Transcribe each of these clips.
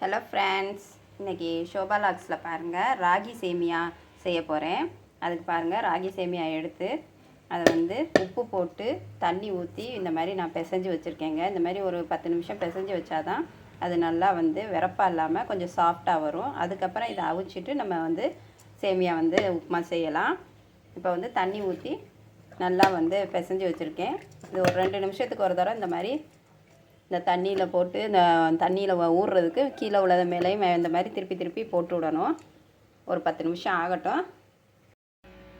Hello friends இன்றைக்கி ஷோபா லாக்ஸில் பாருங்கள் ராகி சேமியா செய்ய போகிறேன் அதுக்கு பாருங்கள் ராகி சேமியா எடுத்து அதை வந்து உப்பு போட்டு தண்ணி ஊற்றி இந்த மாதிரி நான் பிசைஞ்சு வச்சுருக்கேங்க. இந்த மாதிரி ஒரு பத்து நிமிஷம் பிசைஞ்சு வச்சாதான் அது நல்லா வந்து விறப்பாக இல்லாமல் கொஞ்சம் சாஃப்டாக வரும். அதுக்கப்புறம் இதை அவிச்சிட்டு நம்ம வந்து சேமியா வந்து உப்புமா செய்யலாம். இப்போ வந்து தண்ணி ஊற்றி நல்லா வந்து பிசைஞ்சு வச்சுருக்கேன். இது ஒரு ரெண்டு நிமிஷத்துக்கு ஒரு தடவை இந்த மாதிரி இந்த தண்ணியில் போட்டு இந்த தண்ணியில் ஊறுறதுக்கு கீழே உள்ளத மேலேயும் இந்த மாதிரி திருப்பி திருப்பி போட்டு விடணும். ஒரு பத்து நிமிஷம் ஆகட்டும்.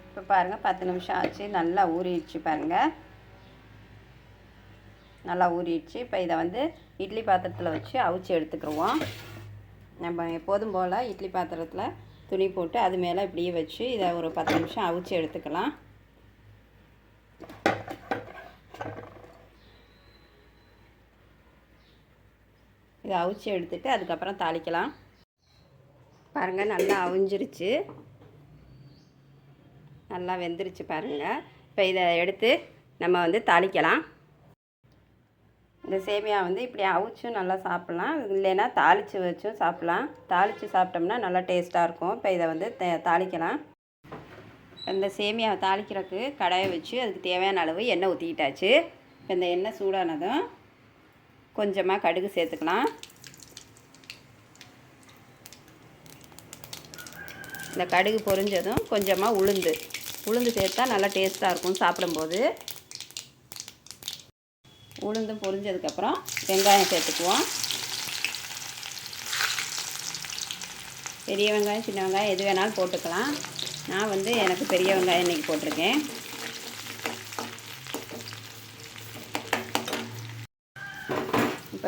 இப்போ பாருங்கள் பத்து நிமிஷம் ஆச்சு. நல்லா ஊறிடுச்சு பாருங்கள் நல்லா ஊறிடுச்சு. இப்போ இதை வந்து இட்லி பாத்திரத்தில் வச்சு அவிச்சு எடுத்துக்கிடுவோம் நம்ம எப்போதும் போல் இட்லி பாத்திரத்தில் துணி போட்டு அது மேலே இப்படியே வச்சு இதை ஒரு பத்து நிமிஷம் அவிச்சு எடுத்துக்கலாம். இதை அவிச்சு எடுத்துட்டு அதுக்கப்புறம் தாளிக்கலாம். பாருங்கள் நல்லா அவிஞ்சிருச்சு. நல்லா வெந்துருச்சு பாருங்கள் இப்போ இதை எடுத்து நம்ம வந்து தாளிக்கலாம். இந்த சேமியா வந்து இப்படி அவிச்சும் நல்லா சாப்பிட்லாம். இல்லைன்னா தாளித்து வச்சும் சாப்பிட்லாம். தாளித்து சாப்பிட்டோம்னா நல்லா டேஸ்ட்டாக இருக்கும். இப்போ இதை வந்து தாளிக்கலாம். இந்த சேமியாவை தாளிக்கிறதுக்கு கடாயை வச்சு அதுக்கு தேவையான அளவு எண்ணெய் ஊற்றிக்கிட்டாச்சு இப்போ இந்த எண்ணெய் சூடானதும் கொஞ்சமாக கடுகு சேர்த்துக்கலாம். இந்த கடுகு பொரிஞ்சதும் கொஞ்சமாக உளுந்து. உளுந்து சேர்த்தா நல்லா டேஸ்ட்டாக இருக்கும் சாப்பிடும்போது. உளுந்தும் பொரிஞ்சதுக்கப்புறம் வெங்காயம் சேர்த்துக்குவோம். பெரிய வெங்காயம் சின்ன வெங்காயம் எது வேணாலும் போட்டுக்கலாம். நான் வந்து எனக்கு பெரிய வெங்காயம் இன்றைக்கி போட்டிருக்கேன்.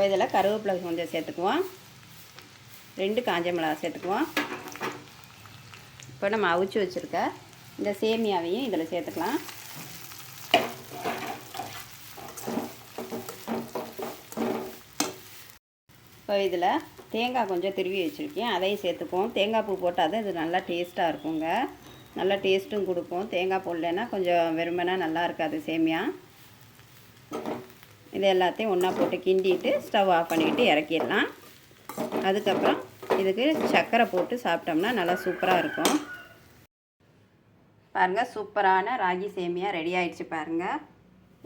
இப்போ இதில் கருவேப்பிலை கொஞ்சம் சேர்த்துக்குவோம். ரெண்டு காஞ்ச மிளகா சேர்த்துக்குவோம். இப்போ நம்ம அவிச்சு வச்சுருக்க இந்த சேமியாவையும் இதில் சேர்த்துக்கலாம். இப்போ இதில் தேங்காய் கொஞ்சம் திருவி வச்சுருக்கேன். அதையும் சேர்த்துக்குவோம். தேங்காய் பூ போட்டால் தான் இது நல்லா டேஸ்ட்டாக இருக்குங்க. நல்லா டேஸ்ட்டும் கொடுக்கும். தேங்காய் போடலைன்னா கொஞ்சம் வெறுமனா நல்லா இருக்காது சேமியா. இது எல்லாத்தையும் ஒன்றா போட்டு கிண்டிட்டு ஸ்டவ் ஆஃப் பண்ணிக்கிட்டு இறக்கிடலாம். அதுக்கப்புறம் இதுக்கு சர்க்கரை போட்டு சாப்பிட்டோம்னா நல்லா சூப்பராக இருக்கும். பாருங்கள் சூப்பரான ராகி சேமியா ரெடி ஆயிடுச்சு பாருங்கள்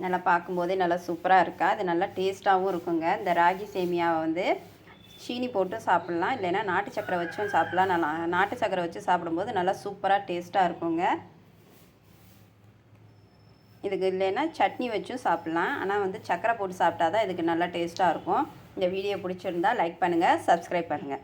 நல்லா பார்க்கும்போதே நல்லா சூப்பராக இருக்கா? அது நல்லா டேஸ்ட்டாகவும் இருக்குங்க. இந்த ராகி சேமியாவை வந்து சீனி போட்டு சாப்பிட்லாம். இல்லைன்னா நாட்டு சக்கரை வச்சும் சாப்பிட்லாம். நல்லா நாட்டு சக்கரை வச்சு சாப்பிடும்போது நல்லா சூப்பராக டேஸ்ட்டாக இருக்குங்க. இதுக்கு இல்லைன்னா சட்னி வச்சும் சாப்பிட்லாம். ஆனால் வந்து சக்கரை போட்டு சாப்பிட்டா தான் இதுக்கு நல்லா டேஸ்ட்டாக இருக்கும். இந்த வீடியோ பிடிச்சிருந்தா லைக் பண்ணுங்கள் சப்ஸ்கிரைப் பண்ணுங்கள்